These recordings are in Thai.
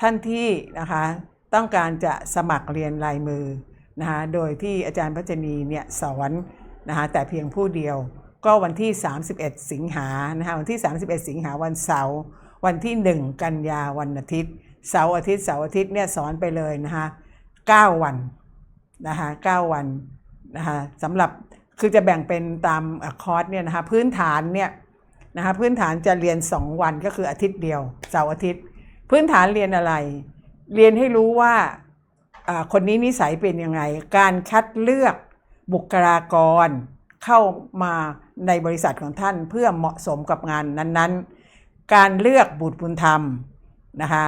ท่านที่นะคะต้องการจะสมัครเรียนลายมือนะคะโดยที่อาจารย์พัชนีเนี่ยสอนนะคะแต่เพียงผู้เดียว ก็วันที่ 31 สิงหานะคะวันที่ 31 สิงหาวันเสาร์วันที่ 1 กันยาวันอาทิตย์เสาร์อาทิตย์เสาร์อาทิตย์เนี่ยสอนไปเลยนะคะ9วันนะคะ9วันนะคะสำหรับคือจะแบ่งเป็นตามคอร์สเนี่ยนะคะพื้นฐานเนี่ยนะคะพื้นฐานจะเรียน 2 วันก็คืออาทิตย์เดียวเสาร์อาทิตย์ พื้นฐานเรียนอะไร เรียนให้รู้ว่าคนนี้นิสัยเป็นยังไง การคัดเลือกบุคลากรเข้ามาในบริษัทของท่านเพื่อเหมาะสมกับงานนั้นๆ การเลือกบุตรบุญธรรมนะคะ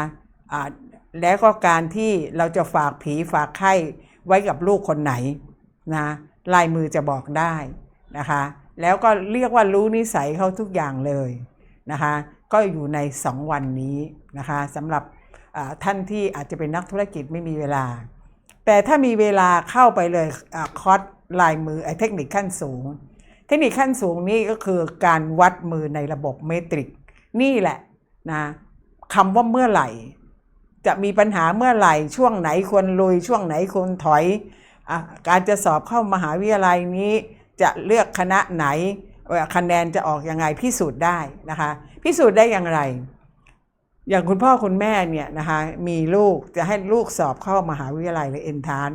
อ่าแล้วก็การที่เราจะฝากผีฝากไข้ไว้กับลูกคนไหนนะลายมือจะบอกได้นะคะ แล้วก็เรียกว่ารู้นิสัยเขาทุกอย่างเลยนะคะ ก็อยู่ใน 2 วันนี้นะคะสำหรับท่านที่อาจจะเป็นนักธุรกิจไม่มีเวลา แต่ถ้ามีเวลาเข้าไปเลยอคอร์สลายมือไอ้เทคนิคขั้นสูง เทคนิคขั้นสูงนี่ก็คือการวัดมือในระบบเมตริก นี่แหละนะคำว่าเมื่อไหร่ จะมีปัญหาเมื่อไหร่ ช่วงไหนควรลุย ช่วงไหนควรถอยอการจะสอบเข้ามหาวิทยาลัยนี้ จะเลือกคณะไหน คะแนนจะออกยังไงพิสูจน์ได้นะคะพิสูจน์ได้อย่างไร อย่างคุณพ่อคุณแม่เนี่ยนะคะมีลูกจะให้ลูกสอบเข้ามหาวิทยาลัยหรือเอ็นทาน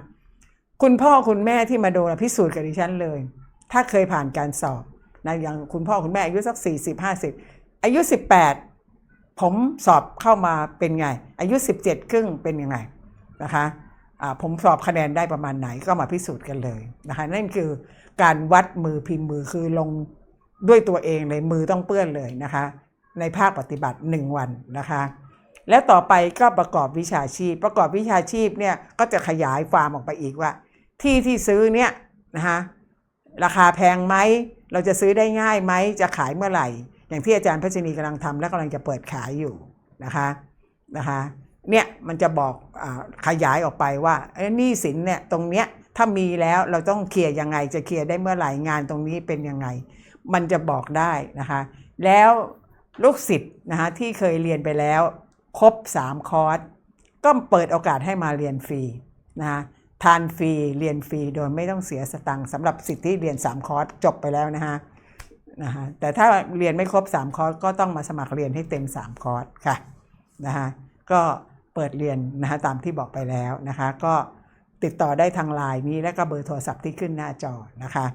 คุณพ่อคุณแม่ที่มาดูนพิสูจน์กับดิฉันเลย ถ้าเคยผ่านการสอบนะอย่างคุณพ่อคุณแม่อายุสัก 40 50 อายุ 18 ผมสอบเข้ามาเป็นไง อายุ 17 ครึ่งเป็นยังไงนะคะผมสอบคะแนนได้ประมาณไหนก็มาพิสูจน์กันเลยนะคะนั่นคือการวัดมือพิมพ์มือคือลง ด้วยตัวเองเลยมือต้องเปื้อนเลยนะคะ ในภาคปฏิบัติ 1 วันนะคะ แล้วต่อไปก็ประกอบวิชาชีพ ประกอบวิชาชีพเนี่ยก็จะขยายความออกไปอีกว่า ที่ที่ซื้อเนี่ยนะคะราคาแพงไหมเราจะซื้อได้ง่ายไหมจะขายเมื่อไหร่ อย่างที่อาจารย์พัชนีกำลังทำและกำลังจะเปิดขายอยู่นะคะนะคะเนี่ยมันจะบอกอขยายออกไปว่าเอ้ยหนี้สินเนี่ยตรงเนี้ยถ้ามีแล้วเราต้องเคลียร์ยังไงจะเคลียร์ได้เมื่อไหร่งานตรงนี้เป็นยังไง มันจะบอกได้นะคะแล้วลูกศิษย์นะคะที่เคยเรียนไปแล้ว ครบ 3 คอร์สก็เปิดโอกาสให้มาเรียนฟรีนะคะทานฟรีเรียนฟรีโดยไม่ต้องเสียสตังค์สำหรับสิทธิ์ที่เรียน 3 คอร์สจบไปแล้วนะคะนะคะแต่ถ้าเรียนไม่ครบ 3 คอร์สก็ต้องมาสมัครเรียนให้เต็ม 3 คอร์สค่ะนะคะก็เปิดเรียนนะคะตามที่บอกไปแล้วนะคะ ก็ติดต่อได้ทางไลน์นี้และก็เบอร์โทรศัพท์ที่ขึ้นหน้าจอนะคะ